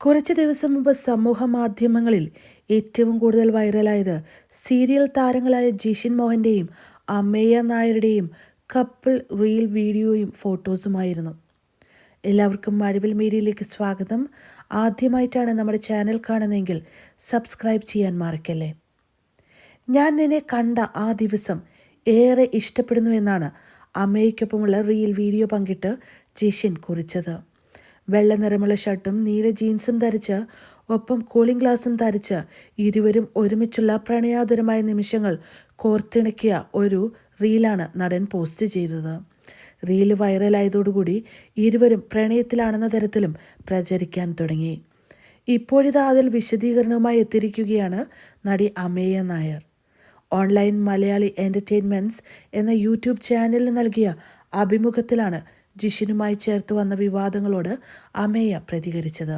കുറച്ച് ദിവസം മുമ്പ് സമൂഹ മാധ്യമങ്ങളിൽ ഏറ്റവും കൂടുതൽ വൈറലായത് സീരിയൽ താരങ്ങളായ ജിഷിൻ മോഹന്റെയും അമ്മയ്യ നായരുടെയും കപ്പിൾ റീൽ വീഡിയോയും ഫോട്ടോസുമായിരുന്നു. എല്ലാവർക്കും മഴവിൽ മീഡിയയിലേക്ക് സ്വാഗതം. ആദ്യമായിട്ടാണ് നമ്മുടെ ചാനൽ കാണുന്നതെങ്കിൽ സബ്സ്ക്രൈബ് ചെയ്യാൻ മറക്കല്ലേ? ഞാൻ നിന്നെ കണ്ട ആ ദിവസം ഏറെ ഇഷ്ടപ്പെടുന്നു എന്നാണ് അമ്മയ്ക്കൊപ്പമുള്ള റീൽ വീഡിയോ പങ്കിട്ട് ജിഷിൻ കുറിച്ചത്. വെള്ള നിറമുള്ള ഷർട്ടും നീല ജീൻസും ധരിച്ച് ഒപ്പം കൂളിംഗ് ഗ്ലാസും ധരിച്ച് ഇരുവരും ഒരുമിച്ചുള്ള പ്രണയാതുരമായ നിമിഷങ്ങൾ കോർത്തിണക്കിയ ഒരു റീലാണ് നടൻ പോസ്റ്റ് ചെയ്തത്. റീൽ വൈറലായതോടുകൂടി ഇരുവരും പ്രണയത്തിലാണെന്ന തരത്തിലും പ്രചരിക്കാൻ തുടങ്ങി. ഇപ്പോഴിതാ അതിൽ വിശദീകരണവുമായി എത്തിയിരിക്കുകയാണ് നടി അമേയ നായർ. ഓൺലൈൻ മലയാളി എന്റർടൈൻമെന്റ്സ് എന്ന യൂട്യൂബ് ചാനലിന് നൽകിയ അഭിമുഖത്തിലാണ് ജിഷിനുമായി ചേർത്ത് വന്ന വിവാദങ്ങളോട് അമേയ പ്രതികരിച്ചത്.